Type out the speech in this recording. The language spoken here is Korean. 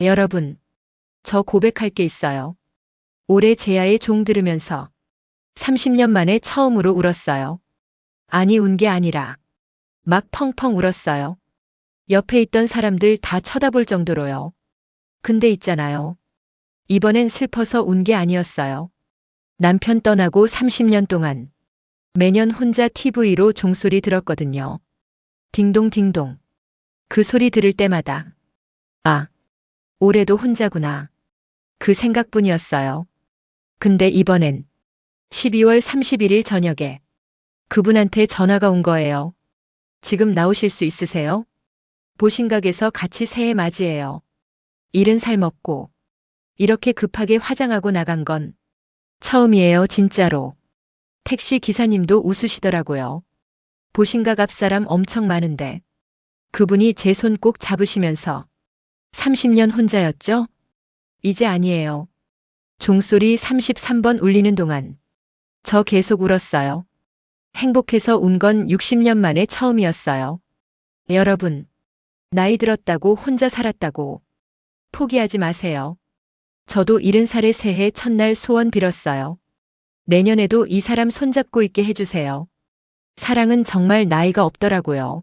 여러분, 저 고백할 게 있어요. 올해 제야의 종 들으면서 30년 만에 처음으로 울었어요. 아니, 운 게 아니라 막 펑펑 울었어요. 옆에 있던 사람들 다 쳐다볼 정도로요. 근데 있잖아요. 이번엔 슬퍼서 운 게 아니었어요. 남편 떠나고 30년 동안 매년 혼자 TV로 종소리 들었거든요. 딩동딩동. 그 소리 들을 때마다 아, 올해도 혼자구나. 그 생각뿐이었어요. 근데 이번엔 12월 31일 저녁에 그분한테 전화가 온 거예요. 지금 나오실 수 있으세요? 보신각에서 같이 새해 맞이해요. 일은 살 먹고 이렇게 급하게 화장하고 나간 건 처음이에요, 진짜로. 택시 기사님도 웃으시더라고요. 보신각 앞 사람 엄청 많은데 그분이 제 손 꼭 잡으시면서 30년 혼자였죠? 이제 아니에요. 종소리 33번 울리는 동안 저 계속 울었어요. 행복해서 운 건 60년 만에 처음이었어요. 여러분, 나이 들었다고 혼자 살았다고 포기하지 마세요. 저도 70살의 새해 첫날 소원 빌었어요. 내년에도 이 사람 손잡고 있게 해주세요. 사랑은 정말 나이가 없더라고요.